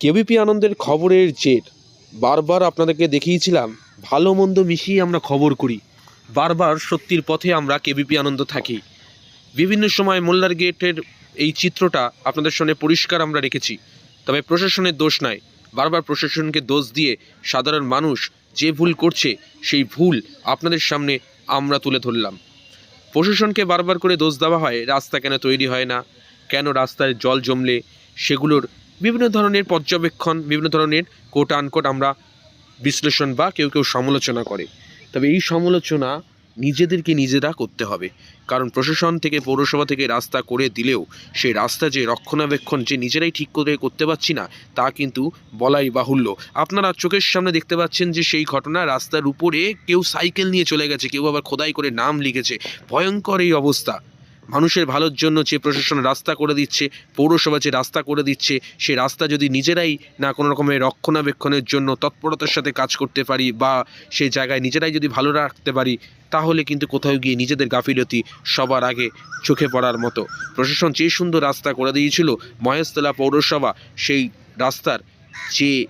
KBP আনন্দের খবরের jet বারবার আপনাদেরকে দেখিয়েছিলাম, ভালো মন্দ মিশিয়ে আমরা খবর করি। বারবার সত্যির পথে আমরা কেবিপি আনন্দ থাকি। বিভিন্ন সময় মোল্লার গেটের এই চিত্রটা আপনাদের সামনে পরিষ্কার আমরা রেখেছি। তবে প্রশাসনের দোষ নাই। বারবার প্রশাসনকে দোষ দিয়ে সাধারণ মানুষ যে ভুল করছে, সেই ভুল আপনাদের সামনে আমরা তুলে ধরলাম। প্রশাসনকে বারবার করে দোষ দেওয়া হয়, রাস্তা কেন তৈরি হয় না? কেন রাস্তায় জল জমলে? সেগুলোর বিভিন্ন ধরনের পর্যবেক্ষণ, বিভিন্ন ধরনের কোট আনকোট আমরা বিশ্লেষণ বা কেউ কেউ সমালোচনা করে। তবে এই সমালোচনা নিজেদেরকে নিজেরা করতে হবে। কারণ প্রশাসন থেকে, পৌরসভা থেকে রাস্তা করে দিলেও সেই রাস্তা যে রক্ষণাবেক্ষণ যে নিজেরাই ঠিক করে করতে পারছি না, তা কিন্তু বলাই বাহুল্য। আপনারা চোখের সামনে দেখতে পাচ্ছেন যে সেই ঘটনা, রাস্তার উপরে কেউ সাইকেল নিয়ে চলে গেছে, কেউ আবার খোদাই করে নাম লিখেছে। ভয়ঙ্কর এই অবস্থা। মানুষের ভালোর জন্য যে প্রশাসন রাস্তা করে দিচ্ছে, পৌরসভা যে রাস্তা করে দিচ্ছে সেই রাস্তা যদি নিজেরাই না কোনো রকমের রক্ষণাবেক্ষণের জন্য তৎপরতার সাথে কাজ করতে পারি বা সেই জায়গায় নিজেরাই যদি ভালো রাখতে পারি, তাহলে কিন্তু কোথাও গিয়ে নিজেদের গাফিলতি সবার আগে চোখে পড়ার মতো। প্রশাসন যে সুন্দর রাস্তা করে দিয়েছিল, মহেশতলা পৌরসভা, সেই রাস্তার যে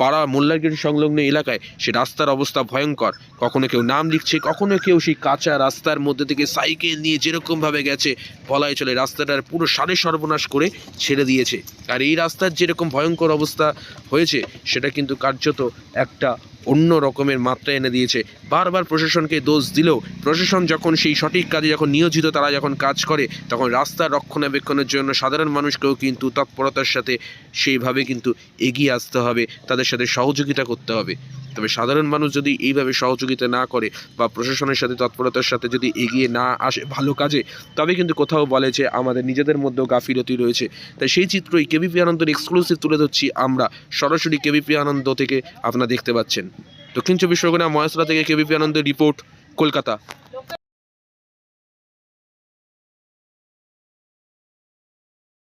পাড়া মোল্লারগিরি সংলগ্ন এলাকায় সে রাস্তার অবস্থা ভয়ঙ্কর। কখনো কেউ নাম লিখছে, কখনো কেউ সেই কাঁচা রাস্তার মধ্যে থেকে সাইকেল নিয়ে যেরকমভাবে গেছে বলাই চলে রাস্তাটার পুরো সাড়ে সর্বনাশ করে ছেড়ে দিয়েছে। আর এই রাস্তার যেরকম ভয়ঙ্কর অবস্থা হয়েছে, সেটা কিন্তু কার্যত একটা অন্য রকমের মাত্রা এনে দিয়েছে। বারবার প্রশাসনকে দোষ দিলেও প্রশাসন যখন সেই সঠিক কাজে যখন নিয়োজিত, তারা যখন কাজ করে, তখন রাস্তা রক্ষণাবেক্ষণের জন্য সাধারণ মানুষকেও কিন্তু তৎপরতার সাথে সেইভাবে কিন্তু এগিয়ে আসতে হবে। তাদের সাথে সহযোগিতা করতে হবে। তবে সাধারণ মানুষ যদি এইভাবে সহযোগিতা না করে বা প্রশাসনের সাথে, তৎপরতার সাথে যদি এগিয়ে না আসে ভালো কাজে, তবে কিন্তু কোথাও বলে যে আমাদের নিজেদের মধ্যেও গাফিলতি রয়েছে। তাই সেই চিত্রই কেবিপি আনন্দের এক্সক্লুসিভ তুলে ধরছি আমরা সরাসরি কেবিপি আনন্দ থেকে আপনারা দেখতে পাচ্ছেন। দক্ষিণ চব্বিশ পরগনা মহেশরা থেকে কেবিপি আনন্দের রিপোর্ট কলকাতা।